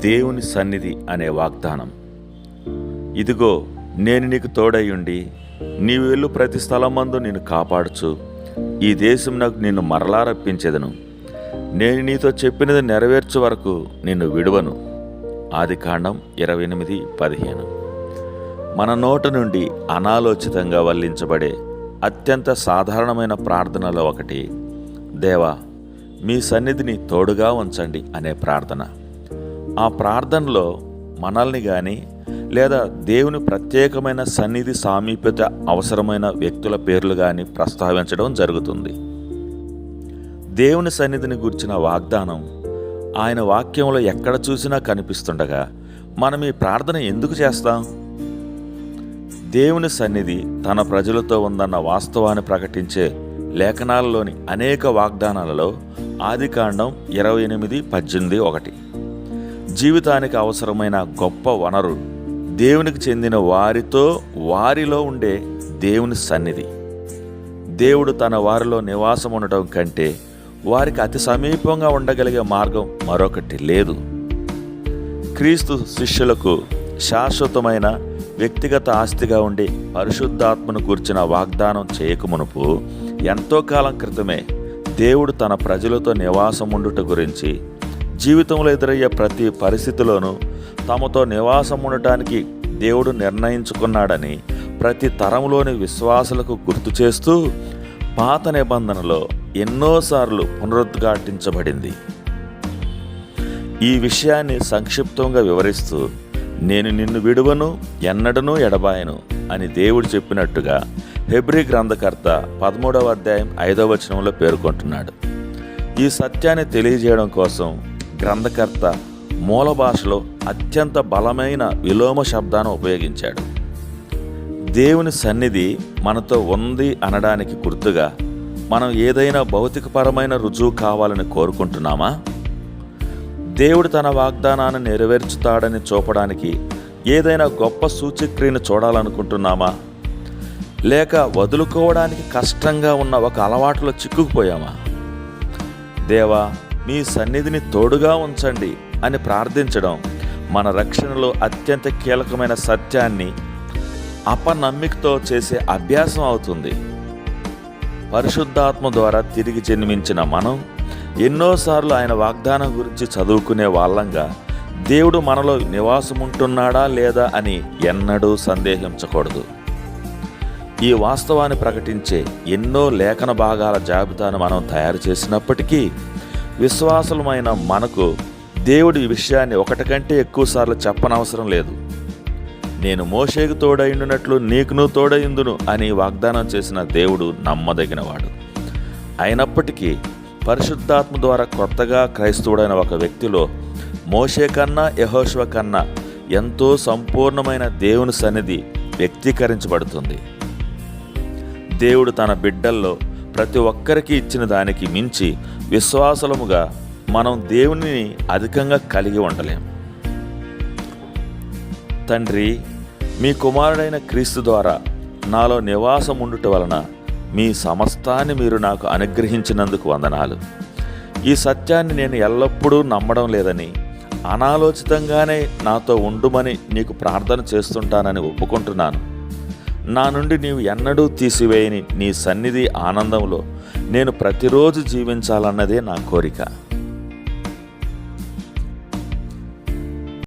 దేవుని సన్నిధి అనే వాగ్దానం. ఇదిగో నేను నీకు తోడయ్యుండి నీవు వెళ్ళు ప్రతి స్థలమందు నిన్ను కాపాడుచు. ఈ దేశం నాకు నిన్ను మరలా రప్పించేదను. నేను నీతో చెప్పినది నెరవేర్చు వరకు నిన్ను విడువను. ఆది కాండం ఇరవై ఎనిమిది పదిహేను. మన నోట నుండి అనాలోచితంగా వల్లించబడే అత్యంత సాధారణమైన ప్రార్థనలో ఒకటి దేవా మీ సన్నిధిని తోడుగా ఉంచండి అనే ప్రార్థన. ఆ ప్రార్థనలో మనల్ని కానీ లేదా దేవుని ప్రత్యేకమైన సన్నిధి సామీప్యత అవసరమైన వ్యక్తుల పేర్లు కానీ ప్రస్తావించడం జరుగుతుంది. దేవుని సన్నిధిని గుర్చిన వాగ్దానం ఆయన వాక్యంలో ఎక్కడ చూసినా కనిపిస్తుండగా మనం ఈ ప్రార్థన ఎందుకు చేస్తాం? దేవుని సన్నిధి తన ప్రజలతో ఉందన్న వాస్తవాన్ని ప్రకటించే లేఖనాలలోని అనేక వాగ్దానాలలో ఆదికాండం ఇరవై ఎనిమిది పద్దెనిమిది ఒకటి. జీవితానికి అవసరమైన గొప్ప వనరు దేవునికి చెందిన వారితో వారిలో ఉండే దేవుని సన్నిధి. దేవుడు తన వారిలో నివాసం ఉండటం కంటే వారికి అతి సమీపంగా ఉండగలిగే మార్గం మరొకటి లేదు. క్రీస్తు శిష్యులకు శాశ్వతమైన వ్యక్తిగత ఆస్తిగా ఉండి పరిశుద్ధాత్మను కూర్చిన వాగ్దానం చేయకమునుపు ఎంతో కాలం క్రితమే దేవుడు తన ప్రజలతో నివాసం ఉండుట గురించి జీవితంలో ఎదురయ్యే ప్రతి పరిస్థితిలోనూ తమతో నివాసం ఉండటానికి దేవుడు నిర్ణయించుకున్నాడని ప్రతి తరంలోని విశ్వాసులకు గుర్తు చేస్తూ పాత నిబంధనలో ఎన్నోసార్లు పునరుద్ఘాటించబడింది. ఈ విషయాన్ని సంక్షిప్తంగా వివరిస్తూ నేను నిన్ను విడువను ఎన్నడనూ ఎడబాయను అని దేవుడు చెప్పినట్టుగా హెబ్రి గ్రంథకర్త పదమూడవ అధ్యాయం ఐదవ వచనంలో పేర్కొంటున్నాడు. ఈ సత్యాన్ని తెలియజేయడం కోసం గ్రంథకర్త మూల భాషలో అత్యంత బలమైన విలోమ శబ్దాన్ని ఉపయోగించాడు. దేవుని సన్నిధి మనతో ఉంది అనడానికి గుర్తుగా మనం ఏదైనా భౌతికపరమైన రుజువు కావాలని కోరుకుంటున్నామా? దేవుడు తన వాగ్దానాన్ని నెరవేర్చుతాడని చూపడానికి ఏదైనా గొప్ప సూచక్రియను చూడాలనుకుంటున్నామా? లేక వదులుకోవడానికి కష్టంగా ఉన్న ఒక అలవాటులో చిక్కుకుపోయామా? దేవా మీ సన్నిధిని తోడుగా ఉంచండి అని ప్రార్థించడం మన రక్షణలో అత్యంత కీలకమైన సత్యాన్ని అపనమ్మికతో చేసే అభ్యాసం అవుతుంది. పరిశుద్ధాత్మ ద్వారా తిరిగి జన్మించిన మనం ఎన్నోసార్లు ఆయన వాగ్దానం గురించి చదువుకునే వాళ్ళంగా దేవుడు మనలో నివాసం ఉంటున్నాడా లేదా అని ఎన్నడూ సందేహించకూడదు. ఈ వాస్తవాన్ని ప్రకటించే ఎన్నో లేఖన భాగాల జాబితాను మనం తయారు చేసినప్పటికీ విశ్వాసులమైన మనకు దేవుడి విషయాన్ని ఒకటి కంటే ఎక్కువసార్లు చెప్పనవసరం లేదు. నేను మోషేకు తోడైండునట్లు నీకును తోడయిందును అని వాగ్దానం చేసిన దేవుడు నమ్మదగినవాడు. అయినప్పటికీ పరిశుద్ధాత్మ ద్వారా కొత్తగా క్రైస్తవుడైన ఒక వ్యక్తిలో మోషే కన్నా యహోశివ కన్నా ఎంతో సంపూర్ణమైన దేవుని సన్నిధి వ్యక్తీకరించబడుతుంది. దేవుడు తన బిడ్డల్లో ప్రతి ఒక్కరికి ఇచ్చిన దానికి మించి విశ్వాసలముగా మనం దేవుని అధికంగా కలిగి ఉండలేం. తండ్రి మీ కుమారుడైన క్రీస్తు ద్వారా నాలో నివాసం ఉండుట వలన మీ సమస్తాన్ని మీరు నాకు అనుగ్రహించినందుకు వందనాలు. ఈ సత్యాన్ని నేను ఎల్లప్పుడూ నమ్మడం లేదని అనాలోచితంగానే నాతో ఉండుమని నీకు ప్రార్థన చేస్తుంటానని ఒప్పుకుంటున్నాను. నా నుండి నీవు ఎన్నడూ తీసివేయని నీ సన్నిధి ఆనందంలో నేను ప్రతిరోజు జీవించాలన్నదే నా కోరిక.